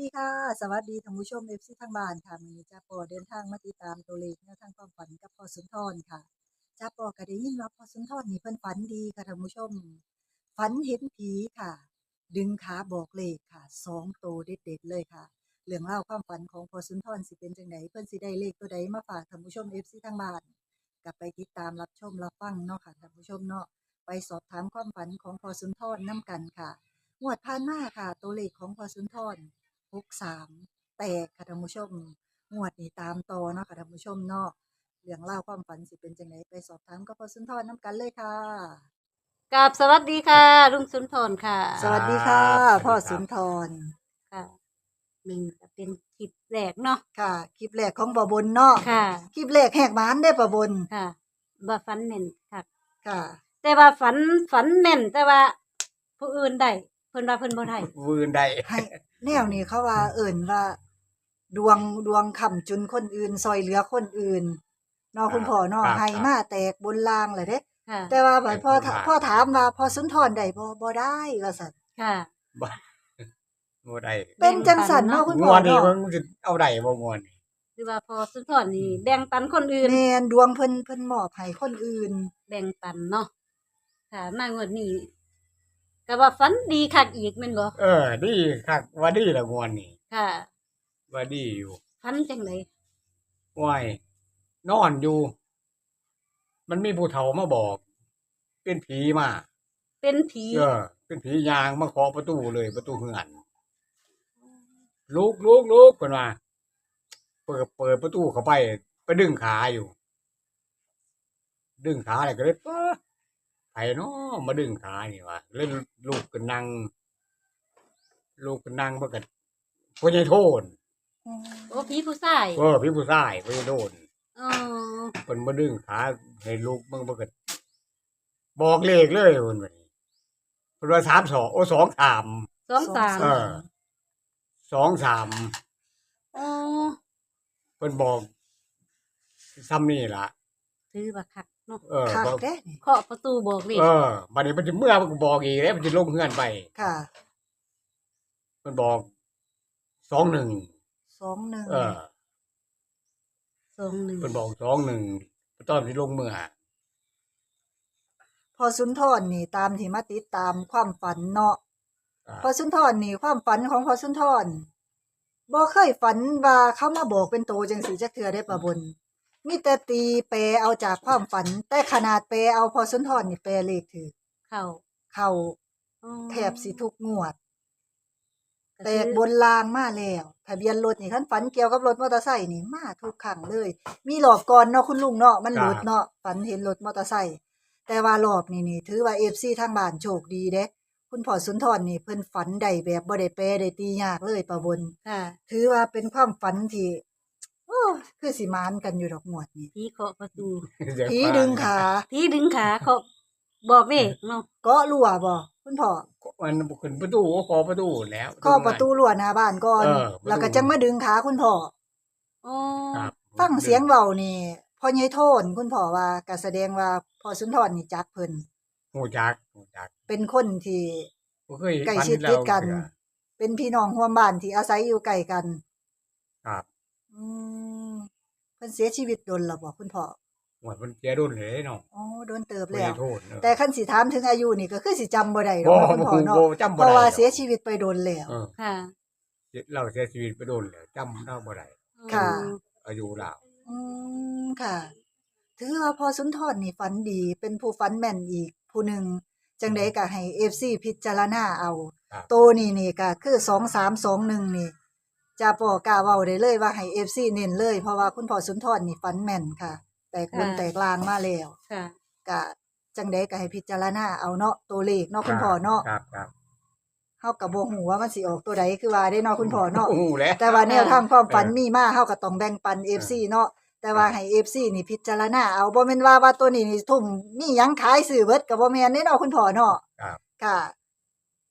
ดีค่ะ สวัสดีท่านผู้ชม FC ทางบ้านค่ะมือจ้าปอเดินทางมาติดตามตัวเลขแนวทางความฝันกับพ่อสุนทรค่ะจ้าปอก็ได้ยินว่าพ่อสุนทรนี่เพิ่นฝันดีค่ะท่านผู้ชม ฝันเห็นผีค่ะ ดึงขาบอกเลขค่ะสองโตวเด็ดๆเลยค่ะ เรื่องเล่าความฝันของพ่อสุนทรสิเป็นจังไดเพิ่นสิได้เลขตัวใดมาฝากท่านผู้ชม FC ทางบ้านก็ไปติดตามรับชมรับฟังเนาะค่ะท่านผู้ชมเนาะไปสอบถามความฝันของพ่อสุนทรนํกันค่ะงวดผ่านมาค่ะ ตัวเลขของพอสุนทร หกสามแตกค่ะท่านผู้ชมงวดนี้ตามต่อเนาะค่ะท่านผู้ชมเนาะเรื่องเล่าวความฝันสิเป็นจังไดไปสอบถามกับพอสุนทรน้ำกันเลยค่ะ กับสวัสดีค่ะ ลุงสุนทรค่ะสวัสดีค่ะ ครับพ่อสวัสดีครับสุนทรค่ะหนึ่งจะเป็นคลิปแรกเนาะค่ะ คลิปแรกของบ่บนเนาะค่ะ คลิปแรกแหกหมานได้บ่บนค่ะว่าฝันแม่นค่ะ ค่ะ แต่ว่าฝันฝันแม่นแต่ว่า ผู้อื่นได้เพิ่นว่าเพิ่นบ่ได้วืนได้ให้แนวนี้เขาว่าเอิ่นว่า ดวงดวงคำจุนคนอื่น ซอยเหลือคนอื่นเนาะคุณพ่อเนาะครับ ให้มาแตกบนลางเลยเด้ ค่ะแต่ว่าบัดพ่อเป็นผู้พ่อถามว่าพ่อสุนทรได้บ่บ่ได้ว่าซั่นค่ะ บ่บ่ได้เป็นจังสันเนาะคุณงพ่อวดนี้เนาะมันสิเอาได้บ่งวดนี้คือว่าพอสุนทรนี่แบ่งปันคนอื่น แม่นดวงเพิ่นเพิ่นมอบให้คนอื่น แบ่งปันเนาะค่ะมางวดนี้ ก็ว่าฝันดีคักอีกแม่นบ่เออ ดีคักว่าดีละงวดนี้ค่ะว่าดีอยู่ฝันจังไดว้ายนอนอยู่ มันมีผู้เฒ่ามาบอก เป็นผีมา เป็นผีเออ เป็นผียางมาเคาะประตูเลยประตูเฮือนลุกลุกลุกเพิ่นว่าเปิดเปิดประตูเข้าไป ไปดึงขาอยู่ ดึงขาอะไรก็เลยป๊ะ ไผเนาะมาดึงขานี่วะเลยลูกก็นั่ง ลูกก็นั่งเพื่อกันพ่อใหญ่โทนโอ้ผีผู้ชายเออพี่ผู้ชายพ่อใหญ่โทนอ๋อเพิ่นมาดึงขาให้ลูกมึงเพื่อกันบอกเลขเลยเพิ่นว่านี่เพิ่นว่าสามสองโอ้สองสามสองสามเออสองสามอ๋อเพิ่นบอกซ้ำนี่ล่ะถือว่าคัก เนาะเออคักบอกเด้นี่เคาะประตูบอกเลยเออบัดนี้มันจะเมื่อมันก็บอกอีกแล้วมันจะลงเฮือนไป ค่ะมันบอกสองหนึ่ง21เออสองหนึ่งเพิ่นบอกสองหนึ่งตอนที่ลงเมื่อพอสุนทรนี่ตามที่มาติดตามความฝันเนาะอ่าพอสุนทรนี่ความฝันของพอสุนทรบ่เคยฝันว่าเขามาบอกเป็นโตจังสีจักเทื่อได้ปะบน มีแต่ตีแปลเอาจากความฝัน แต่ขนาดแปลเอาพอสุนทรนี่แปลเลขถือเข้าเข้าอ๋อแทบสิทุกงวด ก็แตคือกบนรางมาแล้วทะเบียนรถนี่คันฝันเกี่ยวกับรถมอเตอร์ไซค์นี่มาทุกครั้งเลย มีรอบก่อนเนาะคุณลุงเนาะมันหลุดเนาะฝันเห็นรถมอเตอร์ไซค์แต่ว่ารอบนี้นี่ถือว่า FC ทางบ้านโชคดีเด้คุณพ่อสุนทรนี่เพิ่นฝันได้แบบบ่ได้แปรได้ตียากเลยประบน ค่ะ ถือว่าเป็นความฝันที่โอ้คือสิมานกันอยู่ดอกหมวดนี่ผีเคาะประตูเสียงผีฟ้าดึงขาผีดึงขาเขาบอกเลขเนาะเก็รั่วบ่คุณพ่อมันขึ้นประตูก็ขอประตูแล้วก็ประตูรั่วหน้าบ้านก่อนเออประตูแล้วก็จังมาดึงขาคุณพ่ออ๋อครับฟังเสียงเว้านี่พ่อใหญ่โทนคุณพ่อว่าก็แสดงว่าพ่อสุนทรนี่จักเพิ่นหูจักหูจัก เป็นคนที่บ่เคยใกล้ฝันชิดเราติดกันเทื่อเป็นพี่น้องร่วมบ้านที่อาศัยอยู่ใกล้กัน ครับ อืมเพิ่นเสียชีวิตโดนแล้วบ่คุณพ่อหมดมันเสียรุ่นเลยเนาะอ๋อโดนเติบไม่แล้ได้วโทษเนอะ แต่คันสิถามถึงอายุนี่ก็คือสิจำบ่ได้ดบ่อกคุณพ่อเนาะบ่จำเพบ่ได้ราะว่าหรอกเสียชีวิตไปโดนแล้ว เออค่ะเราเสียชีวิตไปโดนแล้วจำเราบ่ได้ค่ะอายุเราอืมค่ะ ถือว่าพอสุนทรนี่ฝันดี เป็นผู้ฝันแม่นอีก ผู้หนึ่งจังไดก็ให้ FC พิจารณาเอา ครับ โตนี่นี่ก็คือ 2321 นี่ จะปอกล้าเว้าได้เลยว่าให้ FC เน้นเลย เพราะว่าคุณพ่อสุนทรนี่ฝันแม่นค่ะ แตกบนค่ะ แตกลางมาแล้วค่ะ ก็จังไดก็ให้พิจารณาเอาเนาะตัวเลขเนาะคุณพ่อเนาะครับครับเฮาก็บ่ฮู้ว่ามันสิออกตัวใดคือว่าได้เนาะคุณพ่อเนาะ โอ้โหแล้ว แต่ว่าแนวทางความฝันเออมีมาเฮาก็ต้องแบ่งปัน FC เนาะแต่ว่าให้ FC นี่พิจารณาเอาบ่แม่นว่าว่าตัวนี้นี่ทุ่มมีหยังขายซื้อเบิดก็บ่แม่นเด้เนาะคุณพ่อเนาะครับ ค่ะ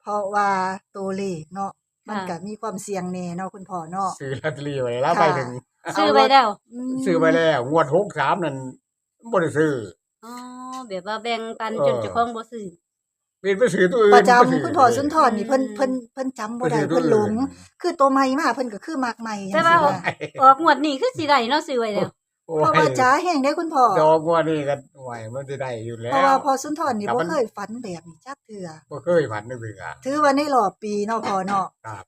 เพราะว่าตัวเลขเนาะ มันค่ะก็มีความเสี่ยงแน่เนาะคุณพ่อเนาะซื้อลอตเตอรี่ไว้แล้วค่ะไปถึงซื้อไว้แล้วมซื้อไปแล้วงวดหกสามนั่นบ่ได้ซื้ออ๋อแบบว่าแบ่งปันเออจนเจ้าของบ่ซื้อเปลี่ยนไปซื้อตัวอื่นประจำไปซื้คุณพ่อสุนทรนี่เพิ่นเพิ่นเพิ่นจำบ่ได้ไปซื้อตัวเพิ่นหลงอื่นคือตัวใหม่มาเพิ่นก็คือมักใหม่แต่จังว่าซี่นะออกงวดนี้คือสิได้เนาะซื้อไว้แล้วโอ้ เพราะว่าจ๋าแห้งได้คุณพ่อดอกว่านี่ก็ไหวมันจะได้อยู่แล้วเพราะว่าพ่อสุนทรนี่แต่บ่มันเคยฝันแบบนี้จักเทื่อบ่เคยผ่านนึกถึงอะถือว่าในรอบปีเนาะพ่อเนาะครับ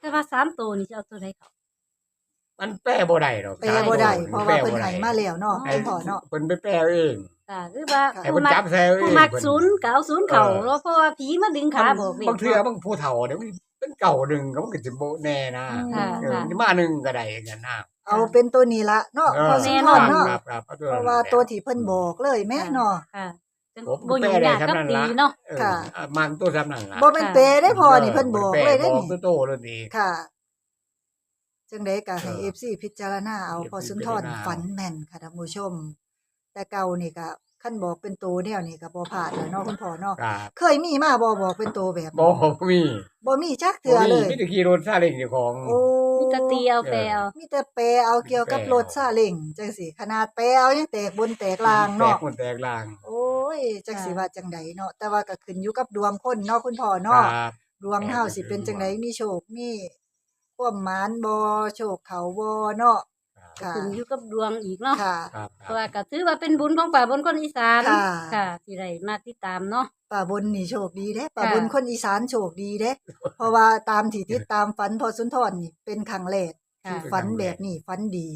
แต่ว่าสามตัวนี่จะเอาตัวใดเขามันแปลบ่ได้หรอกแปลบ่ได้สเพราะแปลว่าเพิ่นบ่ได้ให้มาแล้วเนาะให้คุณพ่อเนาะเพิ่นไปแปลเองค่ะหรือว่าค่ะให้ผู้เพิ่นมักจับแซวเองผู้มักเพิ่นศูนย์ก็เอาศูนย์เขาเออเนาะเพราะว่าผีมาดึงขาบอกเลขบางเทื่อบางผู้เฒ่าเดี๋ยวมันเป็นเก่าหนึงก็มันก็สิบ่แน่นะค่ะเออค่ะมาหนึงก็ได้กันนะ เอาเป็นตัวนี้ละเนาะเออพ่อสุนทรเนาะครับครับเอาตัวเพนั้นราะว่าตัวที่เพิ่นบอกเลยแม่เนาะค่ะจังผมบ่อยู่แปลได้ยากกับเท่านั้นตีละเนาะเออค่ะอะมันตัวซ้ำนั่นล่ะบ่เป็นเปรได้พอนี่เพิ่นบอกเลยได้บอกนี่ตัวโตเลยนี่ค่ะจังไดก็ให้เออ FC พิจารณาเอาเดี๋ยวพอสุนทรพิจารณาฝันแม่นค่ะท่านผู้ชม แต่เก่านี่ก็คันบอกเป็นตัวแนวนี่ก็บ่พลาดแล้วเนาะคุณพ่อเนาะครับเคยมีมาบ่บอกเป็นตัวแบบบ่นี้มีบ่มีจักเทื่อเลยมีแต่ขี่รถซาเล้งเจ้าของโอ้ มีแตะตีเอาแปลเอามีแต่แปลเอาเกี่ยวกับแปลรถซาเล้งจังซี่ขนาดแปลเอายังแตกบนแตกล่างแตเนาะกคนแตกลาง โอ้ยจังสิค่ะว่าจังใดเนาะแต่ว่าก็ขึ้นอยู่กับดวงคนเนาะคุณพ่อคเนาะรับดวงเฮาสิเป็นจังไดมีโชคมีความหมานบ่โชคเขาบ่เนาะ ค่ะขึ้นอยู่กับดวงอีกเนาะค่ะ ครับคเพรับราะว่าก็ถือว่าเป็นบุญของป่าบนคนอีสานค่ะ ค่ะที่ได้มาติดตามเนาะป้าบนนี่โชคดีเด้ป้าค่ะบนคนอีสานโชคดีเด้ เพราะว่าตามที่ติดตามฝันพอสุนทรนี่เป็นครั้งแรกค่ะ ที่ฝันแบบนี้ฝันดี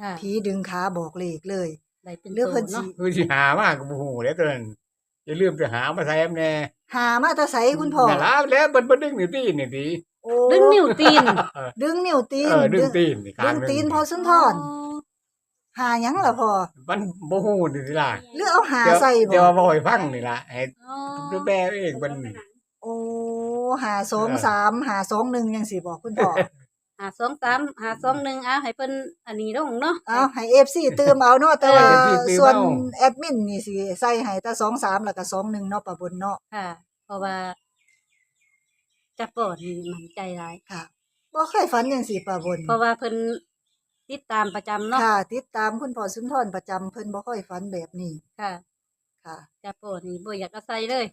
ค่ะผีดึงขาบอกเลขเลยได้เป็นเรื่องโตเพิ่นสิเนาะคือสิหามากกับบ่ฮู้แล้วตัวนั้นอย่าลืมไปหามาใส่แอมแน่หามาแตะไสคุณพ่อนั่นล่ะแล้วมันบ่ดึงนิ้วตีนนี่ติโอ้ ดึงนิ้วตีน ดึงนิ้วตีน เออดึงตีนนี่ดึข้างงหนึงตีนพอสุนทรหาหยังล่ะพ่อมันบ่ฮู้นี่สิล่ะหรือเอาหาเดี๋ยวใส่เดี๋ยวบ่มาบ่ให้ฟังนี่ล่ะให้อ๋อดูแปลเองมันโอ้หาสองสามหาสองหนึ่งยังสิบอกคุณพ่อ หาสองสามหาสองหนึ่งอะให้เพิ่นอันนี้ลงเนาะเอาให้ FC เติมเอาเนาะแต่ว่าเออ FC เติมเอาส่วนแอดมินนี่สิใส่ให้แต่สองสามแล้วก็สองหนึ่งเนาะป้าบนเนาะค่ะ เพราะว่า จะปอดนี่มันใจร้าย ค่ะบ่เคยฝันจังซี่ป้าบนเพราะว่าเพิ่นติดตามประจำเนาะค่ะ ติดตามคุณพ่อสุนทรประจำเพิ่นบ่ค่อยฝันแบบนี้ค่ะค่ะจะปอดนี่บ่อยากจะใส่เลย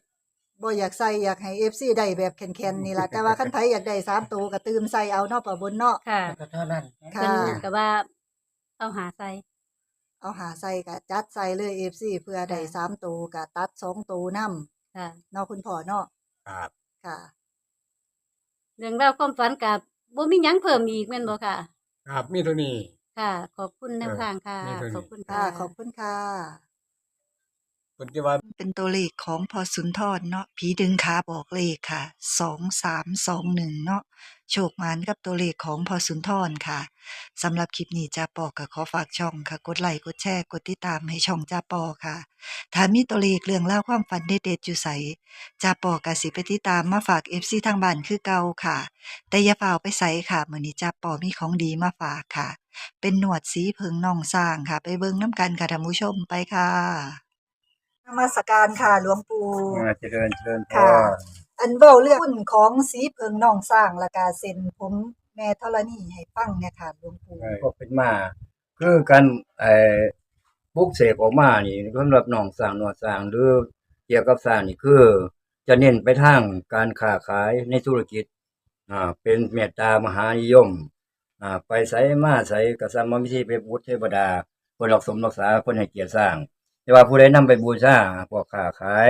บ่อยากใส่อยากให้ FC ได้แบบแข็งๆนี่ล่ะแต่ว่าคันไผอยากได้สามตัวก็ตืมใส่เอาเนาะป้าบนเนาะ ค่ะก็เท่านั้นค่ะ เพิ่นก็ว่า เอาหาใส่ เอาหาใส่ก็จัดใส่เลย FC เพื่อได้สามตัวก็ตัดสองตัวนํค่ะ เนาะคุณพ่อเนาะครับ ค่ะ เรื่องราวความฝันกับบ่มีหยังเพิ่มอีกแม่นบ่ค่ะ ครับมีเท่านี้ ค่ะ ขอบคุณแนวทางค่ะ เออมีเท่านี้ ขอบคุณค่ะ ค่ะ ขอบคุณค่ะเพิ่นจะว่าเป็นตัวเลขของพอสุนทรเนาะผีดึงขาบอกเลขค่ะ สองสามสองหนึ่งเนาะ โชคหมานกับตัวเลขของพอสุนทรค่ะสำหรับคลิปนี้จ้าปอก็ขอฝากช่องค่ะ กดไลค์กดแชร์กดติดตามให้ช่องจ้าปอค่ะ ถ้ามีตัวเลขเรื่องเล่าวความฝันเด็ดๆอยู่ใสจ้าปอกสิไปติดตามมาฝากเอฟซีทางบ้านคือเก่าค่ะ แต่อย่าเฝ้าไปใส่ค่ะมื้อนี้จ้าปอมีของดีมาฝากค่ะ เป็นหนวดสีเพิงน่องสร้างค่ะ ไปเบิ่งน้ำกันค่ะท่านผู้ชมไปค่ะนมัสการค่ะหลวงปู่ มาเจริญเจริญพค่ะร อันเว้าเรื่องหุ้นของสีเพิงน่องสร้างและกาเซ็นผมแม่ธรณีให้ฟังเนี่ยค่ะหลวงปู่ก็เป็นมา คือการไอ้ปลุกเสกออกมานี่สำหรับน้องสร้างหนวดสร้างหรือเกี่ยวกับสร้างนี่คือ จะเน้นไปทางการค้าขายในธุรกิจอ่าเป็นเมตตามหานิยมอ่าไปไสมาไสกษัตริย์มิธีไปบูชเทวดาเพิ่นรักสมรักษาเพิ่นให้เกียรติสร้าง แต่ว่าผู้ใดนำไปบูชาพวกค้าขาย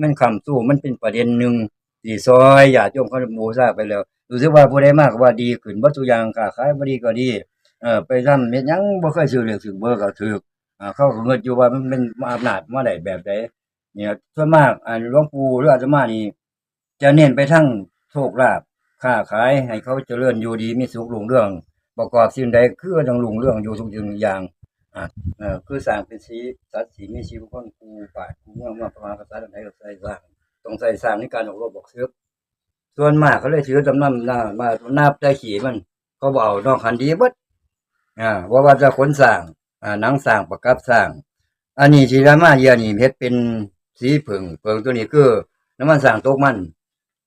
มันคำสู้มันเป็นประเด็นหนึ่งที่ซอยญาติโยมเขาบูชาไปแล้วรู้สึกว่าผู้ใดมากว่าดีขึ้นบ่ทุอย่างค้าขายบ่ดีก็ดีเออไปทำเฮ็ดยังบ่เคยซื้อเลขซื้อเบอร์ก็ถูกอ่าเขาเงินอยู่ว่ามันเป็นอำนาจมาได้แบบใดเนี่ยส่วนมากอันหลวงปู่หรืออาตมานี่จะเน้นไปทั้งโชคลาภค้าขายให้เขาเจริญอยู่ดีมีสุขรุ่งเรื่อง ประกอบสิ่งใดคือต้องรุ่งเรื่องอยู่ทุกสิ่งทุกอย่าง เออคือสร้างเป็นสีสัตว์สีมีชีวิตคนกูป่ากูเมืองมาประมาณภาษาใดก็ใส่สร้างต้องใส่สร้างในการออกรบออกซึบส่วนมากเขาเลยถือจำนำหน้ามาหนับได้ขี่มัน เขาบอกเอานอกคันดีบดอ่าว่าว่าจะขนสร้างอ่าหนังสร้างประกับสร้าง อันนี้ที่รามาเยียนี่เฮ็ดเป็นสีผึ่งเผึ่งตัวนี้คือน้ำมันสร้างตกมัน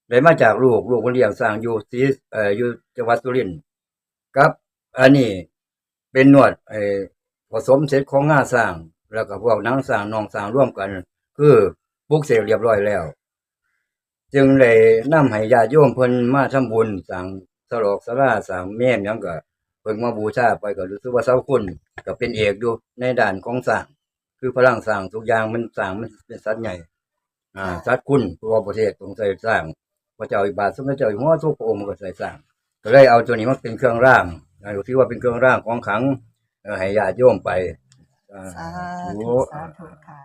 ได้มาจากลูกลูกคนเลี้ยงสร้างอยู่สีเอ่ออยู่จังหวัดสุรินทร์ครับ อันนี้เป็นหนวดไอ ผสมเสร็จของงาสร้าง แล้วก็พวกนังสร้างนองสร้างร่วมกัน คือปลูกเสร็จเรียบร้อยแล้ว จึงเลยนำให้ญาติโยมเพิ่นมาทำบุญสร้างสลอกสลาสร้างแม่นยังก็เพิ่นมาบูชาไปก็รู้สึกว่าเสาคุณก็เป็นเอกอยู่ในด้านของสร้าง คือพลังสร้างทุกอย่างมันสร้างมันเป็นสัตว์ใหญ่ อ่าสัตว์คุณตัวประเทศต้องใส่สร้างพระเจ้าอิบาทสมเด็จเจ้าอยู่หัวทุกพระองค์มันก็ใส่สร้างก็เลยเอาตัวนี้มาเป็นเครื่องร่างอ่าถือว่าเป็นเครื่องร่างของขัง เอ่อให้ญาติโยมไปอ่า สาโอ้ธุ สาธุค่ะ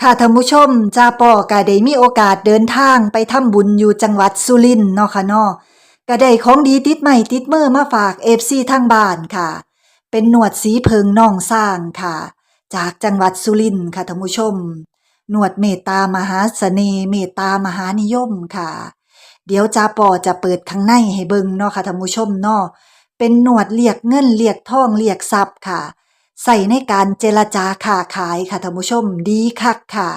ค่ะท่านผู้ชมจาปอก็ได้มีโอกาสเดินทางไปทำบุญอยู่จังหวัดสุรินทร์เนาะค่ะเนาะก็ได้ของดีติดใหม่ติดมือมาฝาก FC ทางบ้านค่ะ เป็นหนวดสีเพิงน่องสร้างค่ะ จากจังหวัดสุรินทร์ค่ะท่านผู้ชม หนวดเมตตามหาเสน่ห์เมตตามหานิยมค่ะ เดี๋ยวจาปอจะเปิดข้างในให้เบิ่งเนาะค่ะท่านผู้ชมเนาะ เป็นหนวดเรียกเงินเรียกทองเรียกทรัพย์ค่ะ ใส่ในการเจรจาค้าขายค่ะท่านผู้ชมดีคักค่ะ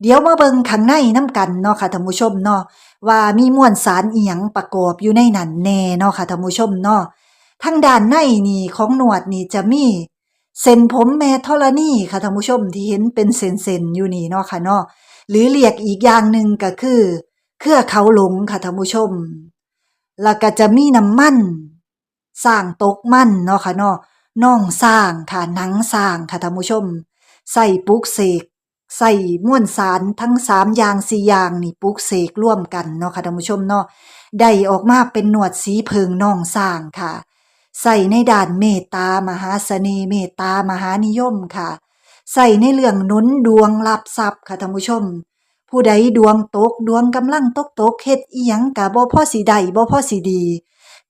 เดี๋ยวมาเบิงข้างในน้ำกันเนาะค่ะท่านผู้ชมเนาะว่ามีมวลสารเอียงประกอบอยู่ในนั้นแน่เนาะค่ะท่านผู้ชมเนาะทางด้านในนี่ของหนวดนี่จะมีเส้นผมแม่ธรณีค่ะท่านผู้ชมที่เห็นเป็นเส้นๆอยู่นี่เนาะค่ะเนาะหรือเรียกอีกอย่างหนึ่งก็คือ เครือเขาหลงค่ะท่านผู้ชม แล้วก็จะมีน้ำมัน สร้างตกมั่นเนาะค่ะเนาะน่องสร้างค่ะหนังสร้างค่ะท่านผู้ชม ใส่ปลุกเสกใส่ม้วนสารทั้งสามอย่างสี่อย่างนี่ปลุกเสกร่วมกันเนาะค่ะท่านผู้ชมเนาะได้ออกมาเป็นหนวดสีเพิงน่องสร้างค่ะ ใส่ในด่านเมตตามหาเสน่ห์เมตตามหานิยมค่ะ ใส่ในเรื่องนุนดวงรับทรัพย์ค่ะท่านผู้ชม ผู้ใดดวงตกดวงกำลังตกตกเฮ็ดอีหยังกะบ่พอสิได้บ่พอสิดี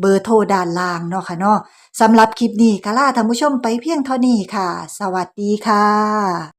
เบอร์โทรด้านล่างเนาะค่ะเนาะสำหรับคลิปนี้ก็ลาท่านผู้ชมไปเพียงเท่านี้ค่ะ สวัสดีค่ะ